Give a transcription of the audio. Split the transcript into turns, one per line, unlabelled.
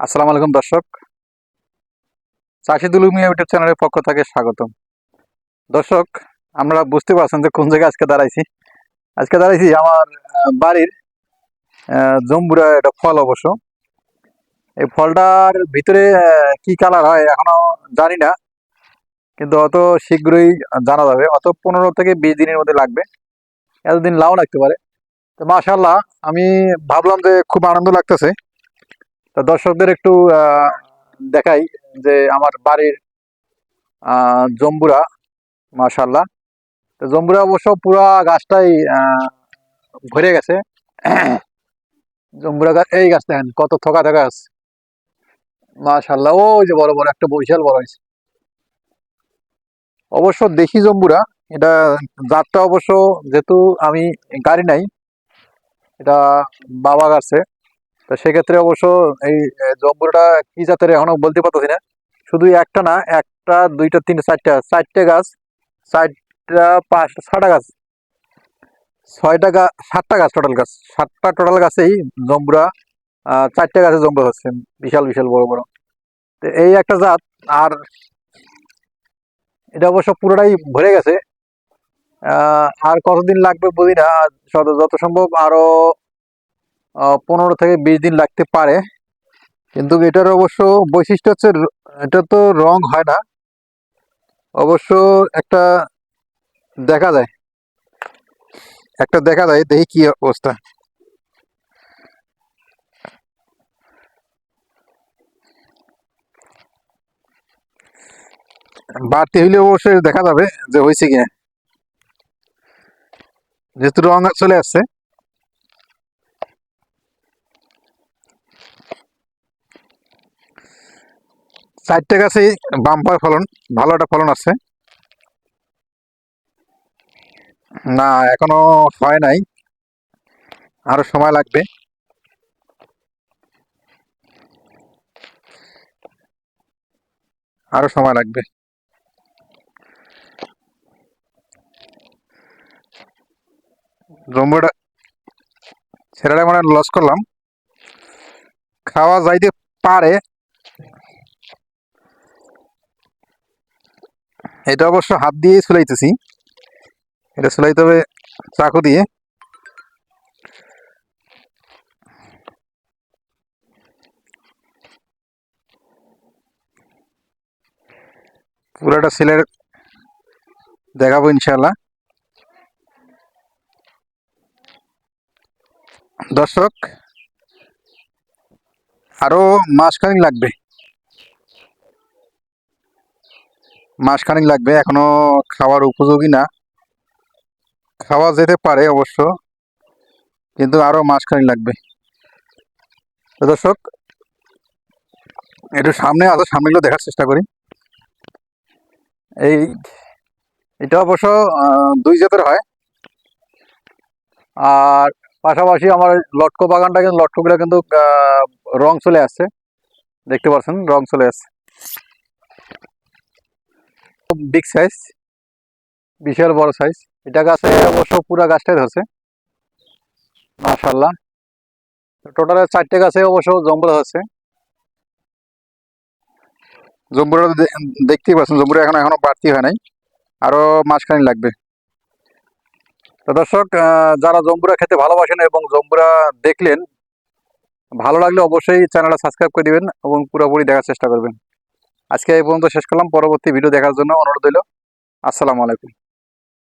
আসসালামু আলাইকুম, দর্শক। চাষি দুলুমিয়া ইউটিউব চ্যানেলের পক্ষ থেকে স্বাগতম। দর্শক, আমরা বুঝতে পারছেন যে কোন জায়গায় আজকে দাঁড়াইছি। আজকে দাঁড়াইছি আমার বাড়ির জম্বুরা একটা ফল অবশ্য। এই ফলটার ভিতরে কি কালার হয় এখনও জানি না। কিন্তু অত শীঘ্রই জানা যাবে। অত পনেরো থেকে বিশ দিনের মধ্যে লাগবে। এতদিন লাও লাগতে পারে। তো মাশাল্লাহ আমি ভাবলাম যে খুব আনন্দ লাগতেছে। দর্শকদের একটু দেখাই যে আমার বাড়ির জম্বুরা মাশাল্লাহ তো জম্বুরা অবশ্য পুরা গাছটাই ভরে গেছে। জম্বুরা গাছ এই গাছ দেখেন, কত থকা থাকা আছে মাশাল্লাহ ওই যে বড় বড়, একটা বিশাল বড় হয়েছে। অবশ্য দেখি জম্বুরা, এটা জাতটা অবশ্য, যেহেতু আমি গাড়ি নাই, এটা বাবা গাছে। তো সেক্ষেত্রে অবশ্য এই আহ, জম্বুরাটা কি জাতের এখনও বলতে পারতেছি না। শুধু একটা না একটা দুইটা তিনটা চারটা চারটে গাছ চারটা পাঁচটা ছটা গাছ ছয়টা গাছ সাতটা গাছ টোটাল গাছ সাতটা টোটাল গাছেই জম্বুরা চারটে গাছে জম্বুরা হচ্ছে বিশাল বিশাল বড় বড়। তো এই একটা জাত আর এটা অবশ্য পুরোটাই ভরে গেছে। আর কতদিন লাগবে বুঝি না যত সম্ভব আরও পনেরো থেকে বিশ দিন লাগতে পারে। কিন্তু এটার অবশ্য বৈশিষ্ট্য হচ্ছে এটা তো রং হয় না। অবশ্য একটা দেখা যায়। একটা দেখা যায়, দেখি কি অবস্থা। বাড়তি হইলে অবশ্যই দেখা যাবে যে হয়েছে কিনা। যেহেতু রং চলে আসছে। চারটে গাছেই বাম্পার ফলন, ভালো একটা ফলন আছে না, এখনও হয় নাই। আরও সময় লাগবে। আরও সময় লাগবে। জম্বুটা ছেলেটা মানে লস করলাম। খাওয়া যাইতে পারে এটা অবশ্য হাত দিয়েই চুলাইতেছি এটা চুলাইতে হবে চাকু দিয়ে। পুরোটা ছেলের দেখাবো ইনশাল্লাহ দর্শক, আরও মাসখানিক লাগবে। মাসখানিক লাগবে, এখনও খাওয়ার উপযোগী না। খাওয়া যেতে পারে অবশ্য, কিন্তু আরও মাসখানিক লাগবে। দর্শক, একটু সামনে আরও সামনেগুলো দেখার চেষ্টা করি। এই, এটা অবশ্য দুই জাতের হয়। আর পাশাপাশি আমার লটকো বাগানটা কিন্তু, লটকোগুলো কিন্তু রং চলে আসছে। দেখতে পাচ্ছেন, রং চলে আসছে। বিগ সাইজ বিশাল বড় সাইজ এটা গাছে অবশ্য পুরা গাছটাই ধরছে। মাশাল্লাহ টোটাল চারটে গাছে অবশ্য জম্বুরা হচ্ছে জম্বুরা দেখতেই পাচ্ছেন, জম্বুরা এখন এখনও বাড়তি হয় নাই। আরও মাসখানি লাগবে। তো দর্শক যারা জম্বুরা খেতে ভালোবাসেন এবং জম্বুরা দেখলেন, ভালো লাগলে অবশ্যই চ্যানেলটা সাবস্ক্রাইব করে দিবেন এবং পুরোপুরি দেখার চেষ্টা করবেন। আজকে এই পর্যন্ত শেষ করলাম। পরবর্তী ভিডিও দেখার জন্য অনুরোধ রইল। আসসালামু আলাইকুম।